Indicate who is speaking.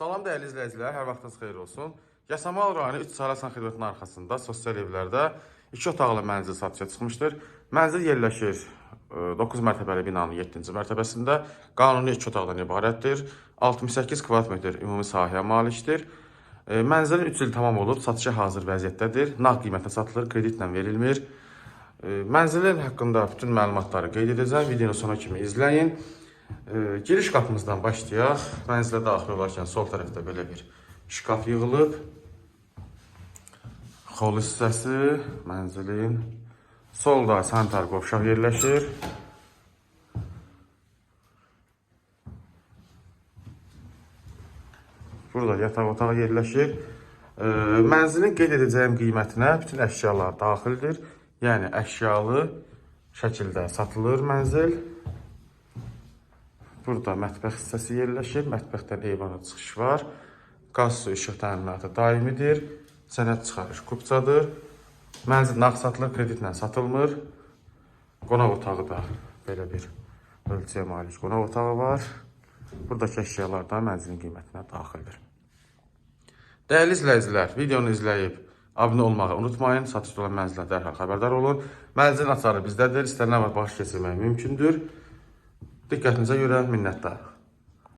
Speaker 1: Salam dəyərli izləyicilər, hər vaxtınız xeyir olsun. Yasamal rayonu 3 Sarasan xidmətinin arxasında sosial evlərdə 2 otaqlı mənzil satışa çıxmışdır. Mənzil yerləşir 9 mərtəbəli binanın 7-ci mərtəbəsində. Qanuni 2 otaqdan ibarətdir. 68 kvadrat metr ümumi sahəyə malikdir. E, Mənzilin 3 il tamam olub, satışa hazır vəziyyətdədir. Nağd qiymətə satılır, kreditlə verilmir. E, Mənzilin haqqında bütün məlumatları qeyd edəcəm. Videonu sona kimi izləyin. E, Giriş qapımızdan başlayaq. Mənzilə daxil olarkən sol tərəfdə belə bir şkaf yığılıb. Xol hissəsi mənzilin. Solda sanitar qovşaq yerləşir. Burada yataq otağı yerləşir. E, Mənzilin qeyd edəcəyim qiymətinə bütün əşyalar daxildir. Yəni əşyalı şəkildə satılır mənzil. Burada mətbəx hissəsi yerləşir. Mətbəxdən eyvana çıxış var. Qaz su işıq təminatı daimidir. Sənəd çıxarış kupçadır. Mənzil nağd satılır, kreditlə satılmır. Qonaq otağı da belə bir ölçüyə malik qonaq otağı var. Buradakı əşyalar da mənzilin qiymətinə daxildir. Dəyərli izləyicilər, videonu izləyib abunə olmağı unutmayın. Satışda olan mənzildən dərhal xəbərdar olun. Mənzilin açarı bizdədir. İstənilən vaxt baş keçirmək mümkündür. Diqqətinizə görə minnətdarıq.